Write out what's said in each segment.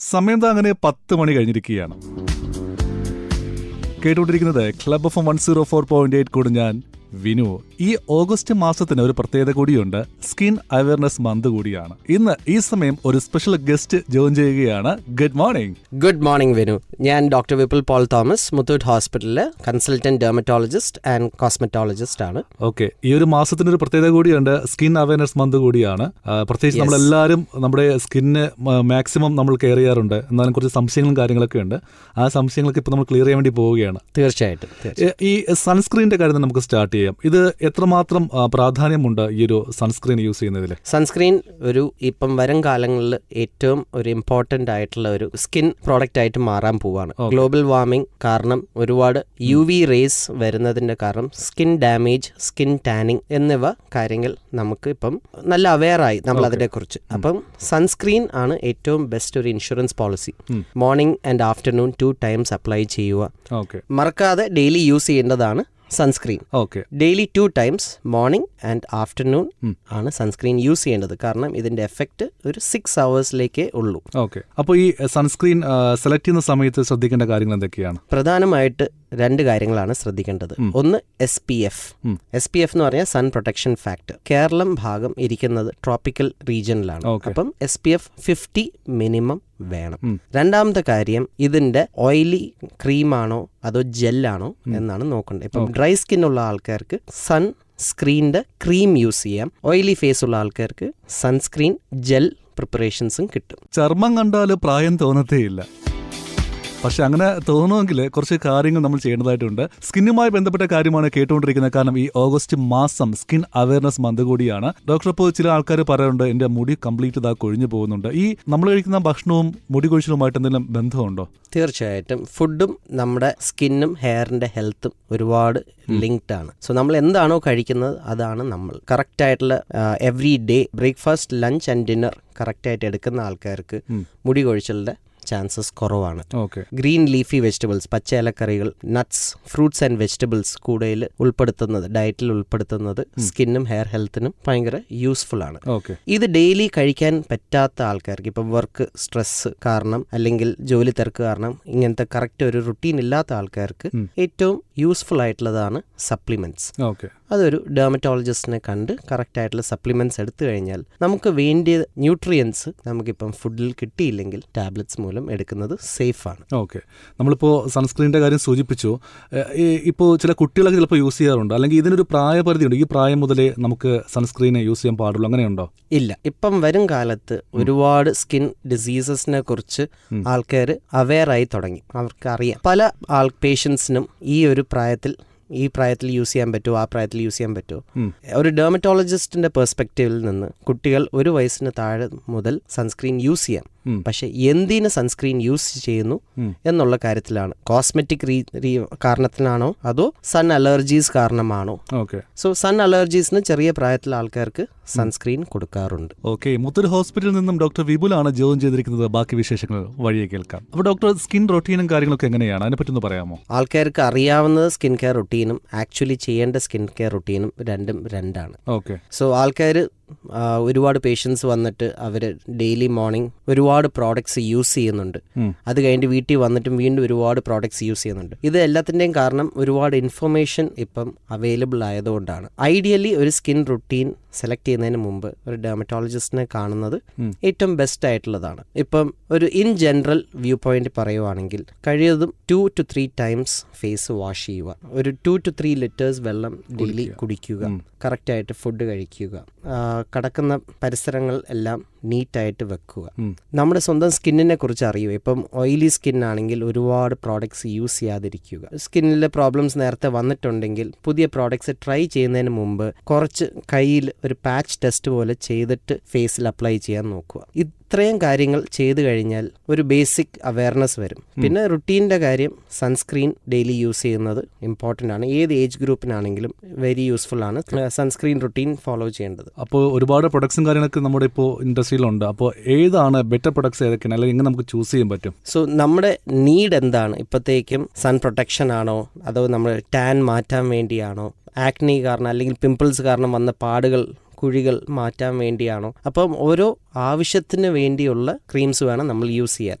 സമയം താങ്ങനെ പത്ത് മണി കഴിഞ്ഞിരിക്കുകയാണ്. കേട്ടുകൊണ്ടിരിക്കുന്നത് club of one zero four point eight കൂടെ ഞാൻ വിനു. ഈ ഓഗസ്റ്റ് മാസത്തിന് ഒരു പ്രത്യേകത കൂടിയുണ്ട്. സ്കിൻ അവയർനെസ് മന്ത് കൂടിയാണ്. ഇന്ന് ഈ സമയം ഒരു സ്പെഷ്യൽ ഗസ്റ്റ് ജോയിൻ ചെയ്യുകയാണ്. Good morning. Good morning Venu. ഞാൻ doctor Vipul Paul Thomas Muthoot ഹോസ്പിറ്റലിലെ കൺസൾട്ടന്റ് ഡെർമറ്റോളജിസ്റ്റ് ആൻഡ് കോസ്മെറ്റോളജിസ്റ്റ് ആണ്. ഓക്കെ. ഈ ഒരു മാസത്തിന് ഒരു പ്രത്യേകത കൂടിയുണ്ട്. സ്കിൻ അവയർനെസ് മന്ത് കൂടിയാണ്. പ്രത്യേകിച്ച് നമ്മൾ എല്ലാവരും നമ്മുടെ സ്കിന്നിന് മാക്സിമം നമ്മൾ കെയർ ചെയ്യാറുണ്ട്. എന്നാലും കുറച്ച് സംശയങ്ങളും കാര്യങ്ങളൊക്കെ ഉണ്ട്. ആ സംശയങ്ങളൊക്കെ ഇപ്പൊ നമ്മൾ ക്ലിയർ ചെയ്യാൻ വേണ്ടി പോവുകയാണ്. തീർച്ചയായിട്ടും. ഈ സൺസ്ക്രീനിന്റെ കാര്യം നമുക്ക് സ്റ്റാർട്ട് ചെയ്യാം. ഇത് എത്രമാത്രം പ്രാധാന്യമുണ്ട് ഈ ഒരു സൺസ്ക്രീൻ യൂസ് ചെയ്യുന്നതിൽ സൺസ്ക്രീൻ ഒരു ഇപ്പം വരും കാലങ്ങളിൽ ഏറ്റവും ഒരു ഇമ്പോർട്ടന്റ് ആയിട്ടുള്ള ഒരു സ്കിൻ പ്രോഡക്റ്റ് ആയിട്ട് മാറാൻ പോവാണ്. ഗ്ലോബൽ വാർമിംഗ് കാരണം ഒരുപാട് യു വി റേസ് വരുന്നതിന്റെ കാരണം സ്കിൻ ഡാമേജ് സ്കിൻ ടാനിങ് എന്നിവ കാര്യങ്ങൾ നമുക്ക് ഇപ്പം നല്ല അവെയറായി നമ്മൾ അതിനെ കുറിച്ച് അപ്പം സൺസ്ക്രീൻ ആണ് ഏറ്റവും ബെസ്റ്റ് ഒരു insurance policy morning and afternoon two times apply ചെയ്യുക. മറക്കാതെ ഡെയിലി യൂസ് ചെയ്യേണ്ടതാണ്. Sunscreen. Okay. Daily two times morning and afternoon ആണ് സൺസ്ക്രീൻ യൂസ് ചെയ്യേണ്ടത്. കാരണം ഇതിന്റെ എഫക്റ്റ് ഒരു സിക്സ് അവേഴ്സിലേക്കേ ഉള്ളൂ. ഓക്കെ. അപ്പോൾ ഈ സൺസ്ക്രീൻ സെലക്ട് ചെയ്യുന്ന സമയത്ത് ശ്രദ്ധിക്കേണ്ട കാര്യങ്ങൾ എന്തൊക്കെയാണ്? പ്രധാനമായിട്ട് രണ്ട് കാര്യങ്ങളാണ് ശ്രദ്ധിക്കേണ്ടത്. ഒന്ന് S P F S P F എന്ന് പറഞ്ഞാൽ സൺ പ്രൊട്ടക്ഷൻ ഫാക്ടർ കേരളം ഭാഗം ഇരിക്കുന്നത് ട്രോപ്പിക്കൽ റീജിയനിലാണ്. അപ്പം S P F fifty minimum വേണം. രണ്ടാമത്തെ കാര്യം ഇതിന്റെ ഓയിലി ക്രീമാണോ അതോ ജെല്ലാണോ എന്നാണ് നോക്കേണ്ടത്. ഇപ്പം ഡ്രൈ സ്കിൻ ഉള്ള ആൾക്കാർക്ക് സൺ സ്ക്രീനിന്റെ ക്രീം യൂസ് ചെയ്യാം. ഓയിലി ഫേസ് ഉള്ള ആൾക്കാർക്ക് സൺസ്ക്രീൻ ജെൽ പ്രിപ്പറേഷൻസും കിട്ടും. ചർമ്മം കണ്ടാൽ പ്രായം തോന്നത്തേയില്ല പക്ഷെ അങ്ങനെ തോന്നുമെങ്കിൽ കുറച്ച് കാര്യങ്ങൾ നമ്മൾ ചെയ്യേണ്ടതായിട്ടുണ്ട്. സ്കിന്നുമായി ബന്ധപ്പെട്ട കാര്യമാണ് കേട്ടുകൊണ്ടിരിക്കുന്നത്. കാരണം ഈ ഓഗസ്റ്റ് മാസം സ്കിൻ അവയർനെസ് മന്ത് കൂടിയാണ്. ഡോക്ടർ ഇപ്പോൾ ചില ആൾക്കാർ പറയാറുണ്ട് എന്റെ മുടി കംപ്ലീറ്റ് ഇതാ കൊഴിഞ്ഞു പോകുന്നുണ്ട്. ഈ നമ്മൾ കഴിക്കുന്ന ഭക്ഷണവും മുടി കൊഴിച്ചിലുമായിട്ട് എന്തെങ്കിലും ബന്ധമുണ്ടോ? തീർച്ചയായിട്ടും. ഫുഡും നമ്മുടെ സ്കിന്നും ഹെയറിന്റെ ഹെൽത്തും ഒരുപാട് ലിങ്ക്ഡ് ആണ്. സോ നമ്മൾ എന്താണോ കഴിക്കുന്നത് അതാണ് നമ്മൾ. കറക്റ്റ് ആയിട്ടുള്ള every day breakfast lunch and dinner correct ആയിട്ട് എടുക്കുന്ന ആൾക്കാർക്ക് മുടി കൊഴിച്ചലിന്റെ ചാൻസസ് കുറവാണ്. ഗ്രീൻ ലീഫി വെജിറ്റബിൾസ് പച്ച ഇലക്കറികൾ നട്ട്സ് ഫ്രൂട്ട്സ് ആൻഡ് വെജിറ്റബിൾസ് കൂടെയിൽ ഉൾപ്പെടുത്തുന്നത് ഡയറ്റിൽ ഉൾപ്പെടുത്തുന്നത് സ്കിന്നും ഹെയർ ഹെൽത്തിനും ഭയങ്കര യൂസ്ഫുൾ ആണ്. ഇത് ഡെയിലി കഴിക്കാൻ പറ്റാത്ത ആൾക്കാർക്ക് ഇപ്പം വർക്ക് സ്ട്രെസ് കാരണം അല്ലെങ്കിൽ ജോലി തിരക്ക് കാരണം ഇങ്ങനത്തെ കറക്റ്റ് ഒരു റുട്ടീൻ ഇല്ലാത്ത ആൾക്കാർക്ക് ഏറ്റവും യൂസ്ഫുൾ ആയിട്ടുള്ളതാണ് സപ്ലിമെന്റ്സ് ഓക്കെ. അതൊരു ഡെർമറ്റോളജിസ്റ്റിനെ കണ്ട് കറക്റ്റ് ആയിട്ടുള്ള സപ്ലിമെന്റ്സ് എടുത്തു കഴിഞ്ഞാൽ നമുക്ക് വേണ്ടിയ ന്യൂട്രിയൻസ് നമുക്കിപ്പം ഫുഡിൽ കിട്ടിയില്ലെങ്കിൽ ടാബ്ലറ്റ്സ് മൂലം എടുക്കുന്നത് സേഫ് ആണ്. ഓക്കെ. നമ്മളിപ്പോൾ സൺസ്ക്രീനിന്റെ കാര്യം സൂചിപ്പിച്ചു. ഇപ്പോൾ ചില കുട്ടികളൊക്കെ ചിലപ്പോൾ യൂസ് ചെയ്യാറുണ്ട്. അല്ലെങ്കിൽ ഇതിനൊരു പ്രായപരിധി ഉണ്ട് ഈ പ്രായം മുതലേ നമുക്ക് സൺസ്ക്രീനെ യൂസ് ചെയ്യാൻ പാടുള്ളൂ. അങ്ങനെയുണ്ടോ? ഇല്ല. ഇപ്പം വരും കാലത്ത് ഒരുപാട് സ്കിൻ ഡിസീസസിനെ കുറിച്ച് ആൾക്കാർ അവെയർ ആയി തുടങ്ങി. അവർക്ക് അറിയാം പല ആൾ പേഷ്യൻസിനും ഈ ഒരു പ്രായത്തിൽ ഈ പ്രായത്തിൽ യൂസ് ചെയ്യാൻ പറ്റുമോ ആ പ്രായത്തിൽ യൂസ് ചെയ്യാൻ പറ്റുമോ? ഒരു ഡെർമറ്റോളജിസ്റ്റിന്റെ പെർസ്പെക്റ്റീവിൽ നിന്ന് കുട്ടികൾ ഒരു വയസ്സിന് താഴെ മുതൽ സൺസ്ക്രീൻ യൂസ് ചെയ്യാം. പക്ഷെ എന്തിന് സൺസ്ക്രീൻ യൂസ് ചെയ്യുന്നു എന്നുള്ള കാര്യത്തിലാണ്. കോസ്മെറ്റിക് റീ കാരണത്തിനാണോ അതോ സൺ അലർജീസ് കാരണമാണോ? ഓക്കെ. സോ സൺ അലർജീസിന് ചെറിയ പ്രായത്തിലെ ആൾക്കാർക്ക് സൺസ്ക്രീൻ കൊടുക്കാറുണ്ട്. ഓക്കെ മുത്തൂർ ഹോസ്പിറ്റലിൽ നിന്നും ഡോക്ടർ വിപുലാണ് ജോയിൻ ചെയ്തിരിക്കുന്നത്. ബാക്കി വിശേഷങ്ങൾ വഴിയെ കേൾക്കാം. അപ്പോൾ ഡോക്ടർ സ്കിൻ റൊട്ടീനും കാര്യങ്ങളൊക്കെ എങ്ങനെയാണ്? അതിനെപ്പറ്റി ഒന്ന് പറയാമോ? ആൾക്കാർക്ക് അറിയാവുന്നത് സ്കിൻ കെയർ റൊട്ടീനും ആക്ച്വലി ചെയ്യേണ്ട സ്കിൻ കെയർ റൊട്ടീനും രണ്ടും രണ്ടാണ്. ഓക്കെ. സോ ആൾക്കാർ ഒരുപാട് പേഷ്യൻസ് വന്നിട്ട് അവർ ഡെയിലി മോർണിംഗ് ഒരുപാട് പ്രോഡക്ട്സ് യൂസ് ചെയ്യുന്നുണ്ട്. അത് കഴിഞ്ഞിട്ട് വീട്ടിൽ വന്നിട്ടും വീണ്ടും ഒരുപാട് പ്രോഡക്ട്സ് യൂസ് ചെയ്യുന്നുണ്ട്. ഇത് എല്ലാത്തിന്റെയും കാരണം ഒരുപാട് ഇൻഫർമേഷൻ ഇപ്പം അവൈലബിൾ ആയതുകൊണ്ടാണ്. ഐഡിയലി ഒരു സ്കിൻ റുട്ടീൻ സെലക്ട് ചെയ്യുന്നതിന് മുമ്പ് ഒരു ഡെർമറ്റോളജിസ്റ്റിനെ കാണുന്നത് ഏറ്റവും ബെസ്റ്റ് ആയിട്ടുള്ളതാണ്. ഇപ്പം ഒരു ഇൻ ജനറൽ വ്യൂ പോയിന്റ് പറയുവാണെങ്കിൽ കഴിയതും two two three times face wash ചെയ്യുക. ഒരു ടു ടു ത്രീ ലിറ്റേഴ്സ് വെള്ളം ഡെയിലി കുടിക്കുക. കറക്റ്റായിട്ട് ഫുഡ് കഴിക്കുക. കടക്കുന്ന പരിസരങ്ങൾ എല്ലാം നീറ്റായിട്ട് വെക്കുക. നമ്മുടെ സ്വന്തം സ്കിന്നിനെ കുറിച്ച് അറിയൂ ഇപ്പം ഓയിലി സ്കിൻ ആണെങ്കിൽ ഒരുപാട് പ്രോഡക്ട്സ് യൂസ് ചെയ്യാതിരിക്കുക. സ്കിന്നിലെ പ്രോബ്ലംസ് നേരത്തെ വന്നിട്ടുണ്ടെങ്കിൽ പുതിയ പ്രോഡക്ട്സ് ട്രൈ ചെയ്യുന്നതിന് മുമ്പ് കുറച്ച് കയ്യിൽ ഒരു പാച്ച് ടെസ്റ്റ് പോലെ ചെയ്തിട്ട് ഫേസിൽ അപ്ലൈ ചെയ്യാൻ നോക്കുക. ഇത്രയും കാര്യങ്ങൾ ചെയ്തു കഴിഞ്ഞാൽ ഒരു ബേസിക് അവയർനെസ് വരും. പിന്നെ റുട്ടീന്റെ കാര്യം സൺസ്ക്രീൻ ഡെയിലി യൂസ് ചെയ്യുന്നത് ഇമ്പോർട്ടന്റ് ആണ്. ഏത് ഏജ് ഗ്രൂപ്പിനാണെങ്കിലും വെരി യൂസ്ഫുൾ ആണ്. സൺസ്ക്രീൻ റുട്ടീൻ ഫോളോ ചെയ്യേണ്ടത്. അപ്പോൾ ഒരുപാട് പ്രൊഡക്ട്സും കാര്യങ്ങളൊക്കെ നമ്മുടെ ഇപ്പോൾ ഇൻഡസ്ട്രിയിലുണ്ട് അപ്പോൾ ഏതാണ് ബെറ്റർ പ്രൊഡക്ട്സ് ഏതൊക്കെയാണ്? അല്ലെങ്കിൽ എങ്ങനെ നമുക്ക് ചൂസ് ചെയ്യാൻ പറ്റും. സോ നമ്മുടെ നീഡ് എന്താണ്? ഇപ്പോഴത്തേക്കും സൺ പ്രൊട്ടക്ഷൻ ആണോ? അതോ നമ്മൾ ടാൻ മാറ്റാൻ വേണ്ടിയാണോ? ആക്നി കാരണം അല്ലെങ്കിൽ പിമ്പിൾസ് കാരണം വന്ന പാടുകൾ കുഴികൾ മാറ്റാൻ വേണ്ടിയാണോ? അപ്പം ഓരോ ആവശ്യത്തിന് വേണ്ടിയുള്ള ക്രീംസ് വേണം നമ്മൾ യൂസ് ചെയ്യാൻ.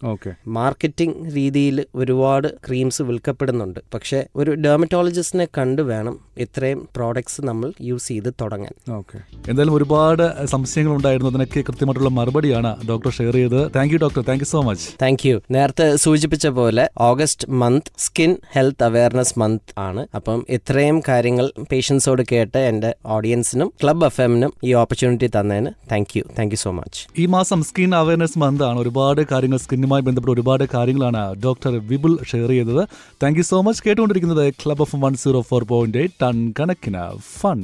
മാർക്കറ്റിംഗ് രീതിയിൽ ഒരുപാട് ക്രീംസ് വിൽക്കപ്പെടുന്നുണ്ട്. പക്ഷേ ഒരു ഡെർമറ്റോളജിസ്റ്റിനെ കണ്ട് വേണം ഇത്രയും പ്രോഡക്ട്സ് നമ്മൾ യൂസ് ചെയ്ത് തുടങ്ങാൻ. ഓക്കെ എന്തായാലും ഒരുപാട് സംശയങ്ങൾ ഉണ്ടായിരുന്നു. അതിനൊക്കെ കൃത്യമായിട്ടുള്ള മറുപടിയാണ് ഡോക്ടർ ഷെയർ ചെയ്തത്. Thank you doctor thank you so much thank you നേരത്തെ സൂചിപ്പിച്ച പോലെ August month skin health awareness month ആണ്. അപ്പം ഇത്രയും കാര്യങ്ങൾ പേഷ്യൻസോട് കേട്ട് എന്റെ ഓഡിയൻസിനും ക്ലബ് എഫ് എമ്മിനും ഈ ഓപ്പർച്യൂണിറ്റി തന്നതിന് thank you thank you so much ഈ മാസം സ്കിൻ അവയർനെസ് മന്ത് ആണ് ഒരുപാട് കാര്യങ്ങൾ സ്കിന്നുമായി ബന്ധപ്പെട്ട ഒരുപാട് കാര്യങ്ങളാണ് ഡോക്ടർ വിപുൽ ഷെയർ ചെയ്തത്. താങ്ക് സോ മച്ച് കേട്ടുകൊണ്ടിരിക്കുന്നത് club of one zero four point eight ton കണക്കിന് ഫൺ